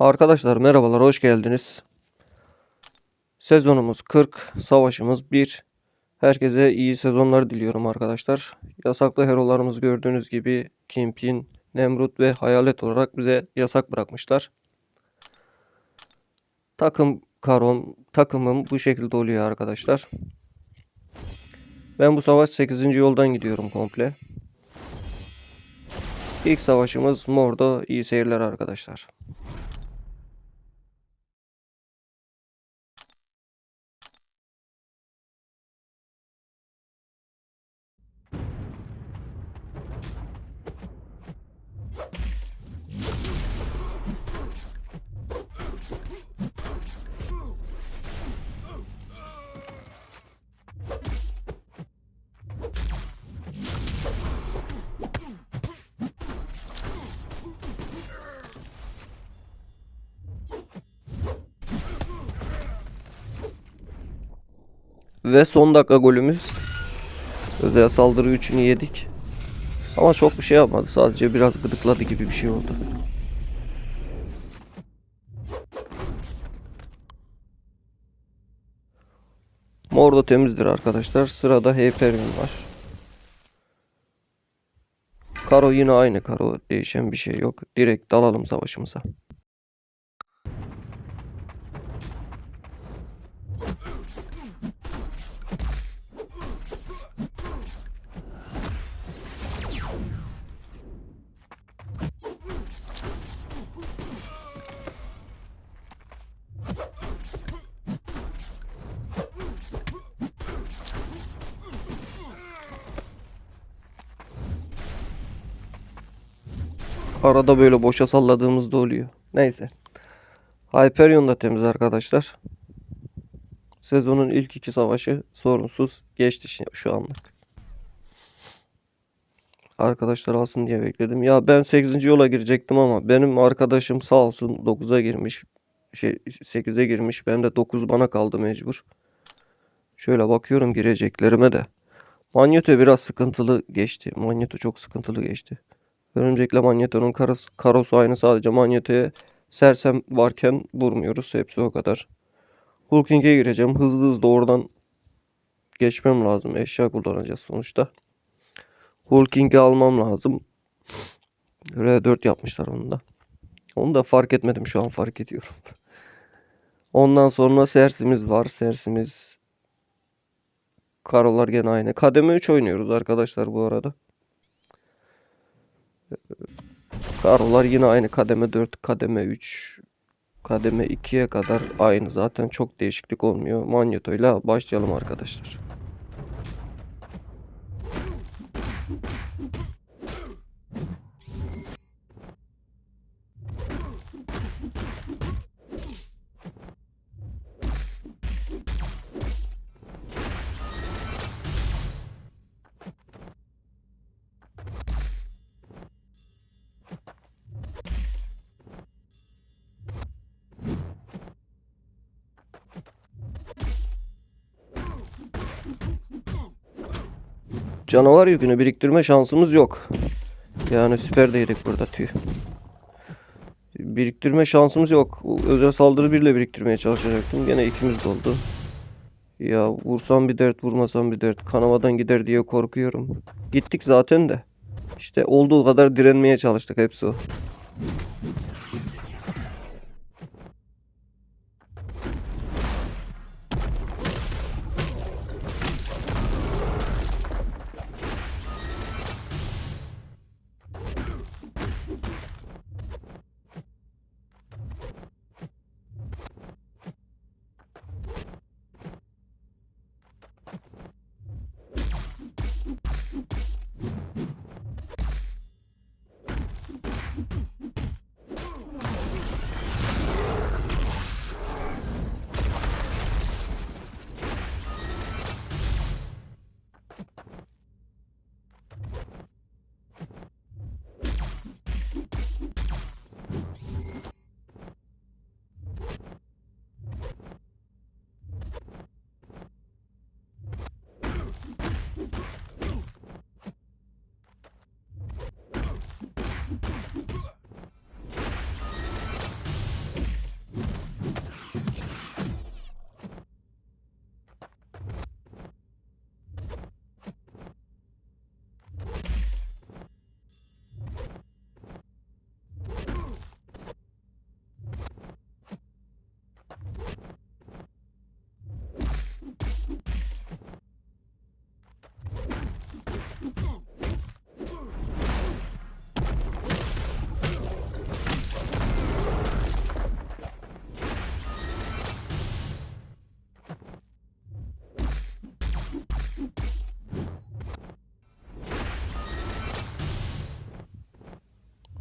Arkadaşlar merhabalar, hoş geldiniz. Sezonumuz 40, savaşımız 1. Herkese iyi sezonlar diliyorum arkadaşlar. Yasaklı herolarımız gördüğünüz gibi Kimpin, Nemrut ve Hayalet olarak bize yasak bırakmışlar. Takım karom, takımım bu şekilde oluyor arkadaşlar. Ben bu savaş 8. yoldan gidiyorum komple. İlk savaşımız Mordo. İyi seyirler arkadaşlar. Ve son dakika golümüz. Özel saldırı 3'ünü yedik. Ama çok bir şey yapmadı. Sadece biraz gıdıkladı gibi bir şey oldu. Mor da temizdir arkadaşlar. Sırada Hyperion var. Karo yine aynı Karo. Değişen bir şey yok. Direkt dalalım savaşımıza. Arada böyle boşa salladığımızda oluyor. Neyse. Hyperion da temiz arkadaşlar. Sezonun ilk iki savaşı sorunsuz geçti şu anlık. Arkadaşlar alsın diye bekledim. Ya ben 8. yola girecektim ama benim arkadaşım sağ olsun 9'a girmiş. Şey 8'e girmiş. Ben de 9 bana kaldı mecbur. Şöyle bakıyorum gireceklerime de. Magneto biraz sıkıntılı geçti. Magneto çok sıkıntılı geçti. Örümcekle Magneto'nun karosu, aynı sadece Magneto'ya sersem varken vurmuyoruz. Hepsi o kadar. Hulking'e gireceğim. Hızlı hızlı oradan geçmem lazım. Eşya kullanacağız sonuçta. Hulking'i almam lazım. R4 yapmışlar onu da. Onu da fark etmedim şu an fark ediyorum. Ondan sonra Sersimiz var. Sersimiz Karolar gene aynı. Kademe 3 oynuyoruz arkadaşlar bu arada. Karolar yine aynı. Kademe 4, kademe 3, kademe 2'ye kadar aynı. Zaten çok değişiklik olmuyor. Magneto ile başlayalım arkadaşlar. Canavar yükünü biriktirme şansımız yok. Yani süper değdik burada tüy. Biriktirme şansımız yok. Özel saldırı birle biriktirmeye çalışacaktım. Gene ikimiz de oldu. Ya vursam bir dert vurmasam bir dert. Kanamadan gider diye korkuyorum. Gittik zaten de. İşte olduğu kadar direnmeye çalıştık hepsi o.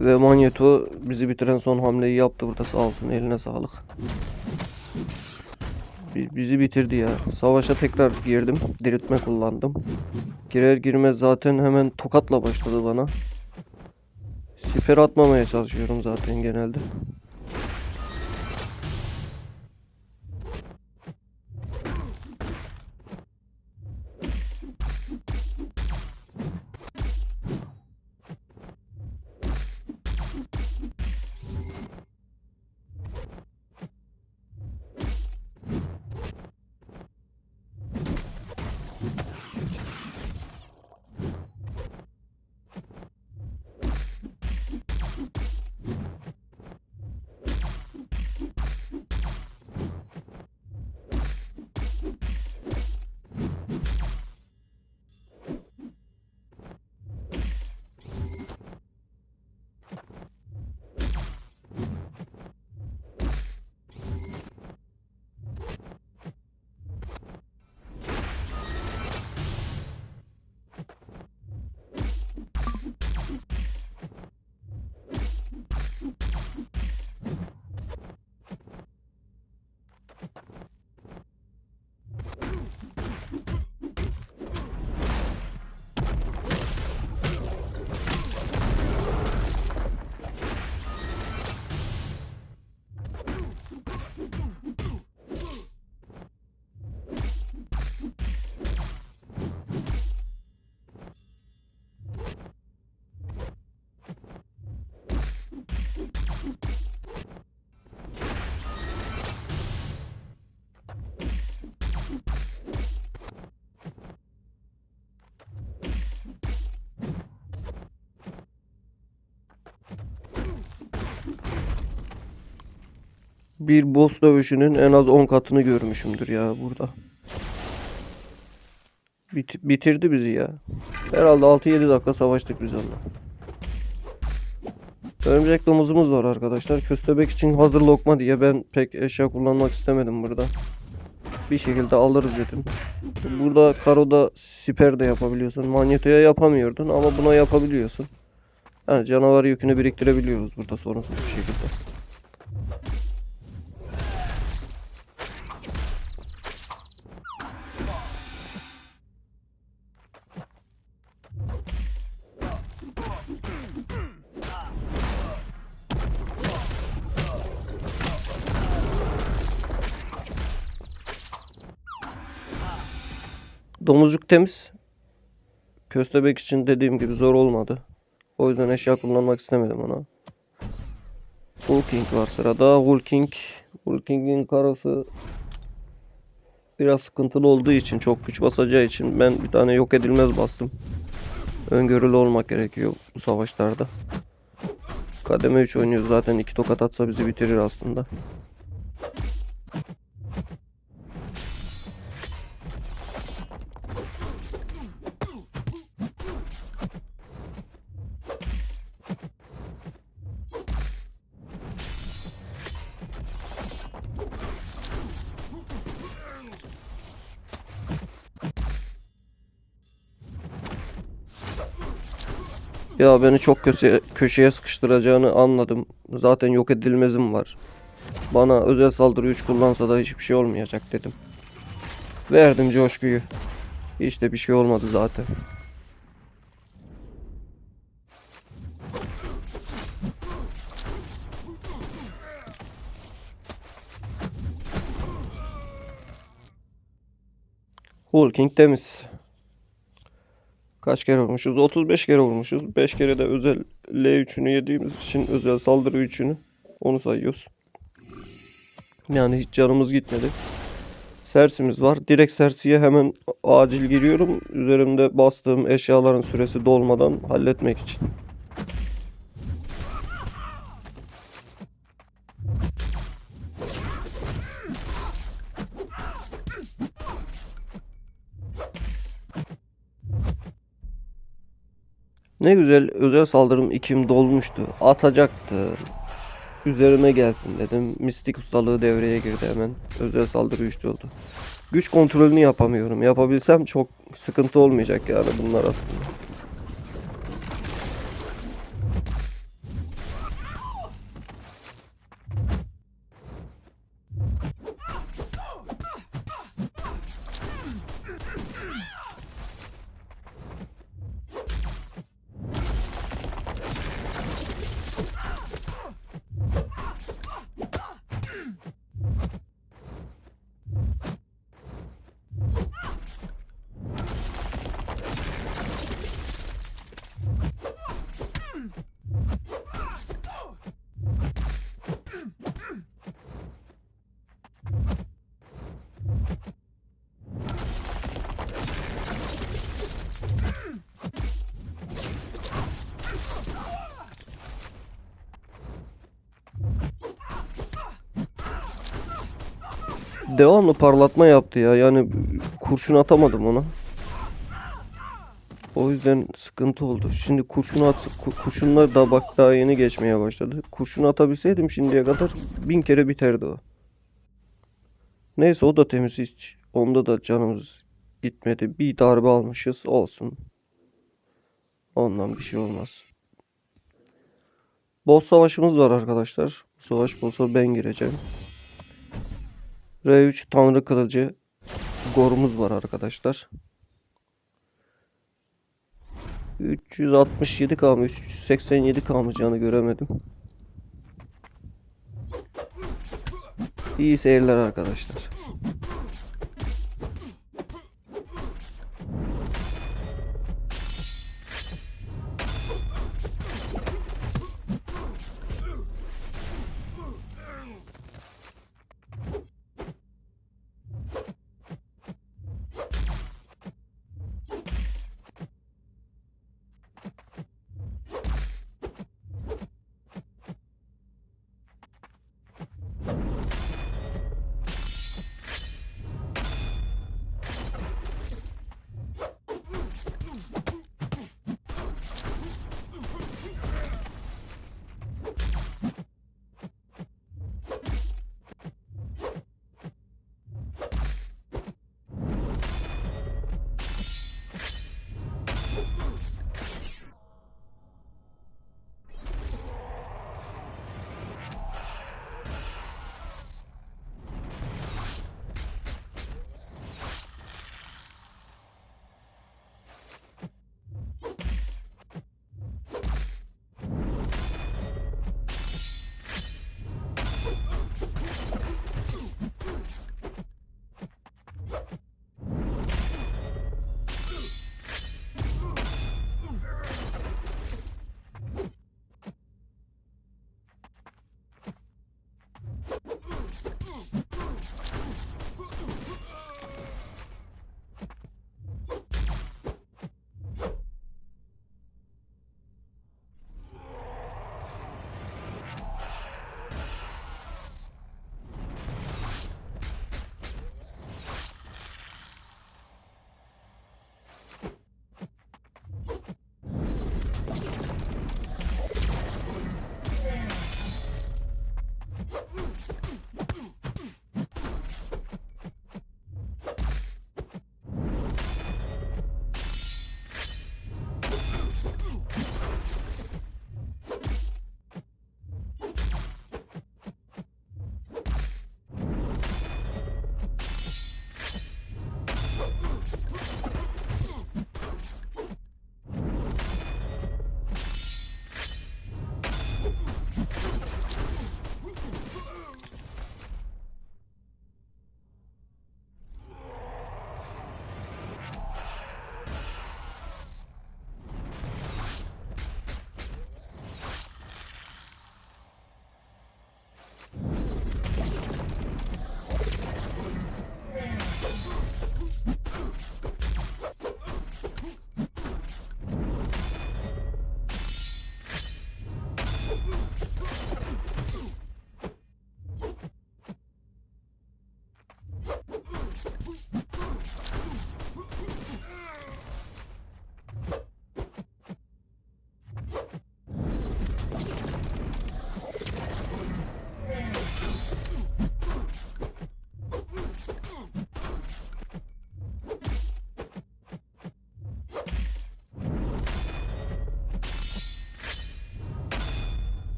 Ve Magneto bizi bitiren son hamleyi yaptı burada sağ olsun eline sağlık. Bi- Bizi bitirdi ya. Savaşa tekrar girdim. Diriltme kullandım. Girer girmez zaten hemen tokatla başladı bana. Siper atmamaya çalışıyorum zaten genelde. Bir boss dövüşünün en az 10 katını görmüşümdür ya burada. Bit- bitirdi bizi ya. Herhalde 6-7 dakika savaştık biz onunla. Örümcek domuzumuz var arkadaşlar. Köstebek için hazır lokma diye ben pek eşya kullanmak istemedim burada. Bir şekilde alırız dedim. Burada karoda siper de yapabiliyorsun. Manyetoya yapamıyordun ama buna yapabiliyorsun. Yani canavar yükünü biriktirebiliyoruz burada sorunsuz bir şekilde. Domuzcuk temiz. Köstebek için dediğim gibi zor olmadı. O yüzden eşya kullanmak istemedim ona. Hulking var sırada. Hulking. Hulking'in karası biraz sıkıntılı olduğu için, çok güç basacağı için ben bir tane yok edilmez bastım. Öngörülü olmak gerekiyor bu savaşlarda. Kademe 3 oynuyor zaten iki tokat atsa bizi bitirir aslında. Ya beni çok köşeye, köşeye sıkıştıracağını anladım. Zaten yok edilmezim var. Bana özel saldırı 3 kullansa da hiçbir şey olmayacak dedim. Verdim coşkuyu. Hiç de bir şey olmadı zaten. Hulking temiz. Kaç kere vurmuşuz? 35 kere vurmuşuz. 5 kere de özel L3'ünü yediğimiz için özel saldırı 3'ünü onu sayıyoruz. Yani hiç canımız gitmedi. Sersimiz var. Direkt sersiye hemen acil giriyorum. Üzerimde bastığım eşyaların süresi dolmadan halletmek için. Ne güzel özel saldırım ikim dolmuştu. Atacaktı. Üzerime gelsin dedim. Mistik ustalığı devreye girdi hemen. Özel saldırı güçlü oldu. Güç kontrolünü yapamıyorum. Yapabilsem çok sıkıntı olmayacak yani bunlar aslında. Devamlı parlatma yaptı ya. Yani kurşun atamadım ona. O yüzden sıkıntı oldu. Şimdi kurşun at, ku- kurşunlar da bak daha yeni geçmeye başladı. Kurşun atabilseydim şimdiye kadar bin kere biterdi o. Neyse o da temiz hiç. Onda da canımız gitmedi. Bir darbe almışız olsun. Ondan bir şey olmaz. Boss savaşımız var arkadaşlar. Savaş boss'a ben gireceğim. R3 Tanrı Kılıcı gorumuz var arkadaşlar. 367 k mı 387 k mı canı göremedim. İyi seyirler arkadaşlar.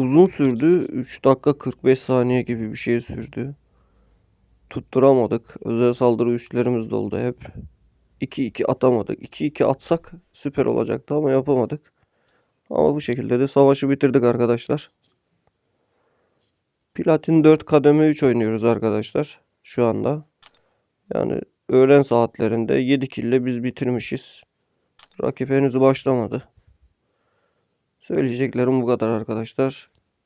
Uzun sürdü. 3 dakika 45 saniye gibi bir şey sürdü. Tutturamadık. Özel saldırı üslerimiz de oldu hep. 2-2 atamadık. 2-2 atsak süper olacaktı ama yapamadık. Ama bu şekilde de savaşı bitirdik arkadaşlar. Platin 4 kademe 3 oynuyoruz arkadaşlar şu anda. Yani öğlen saatlerinde 7 kille biz bitirmişiz. Rakip henüz başlamadı. Söyleyeceklerim bu kadar arkadaşlar.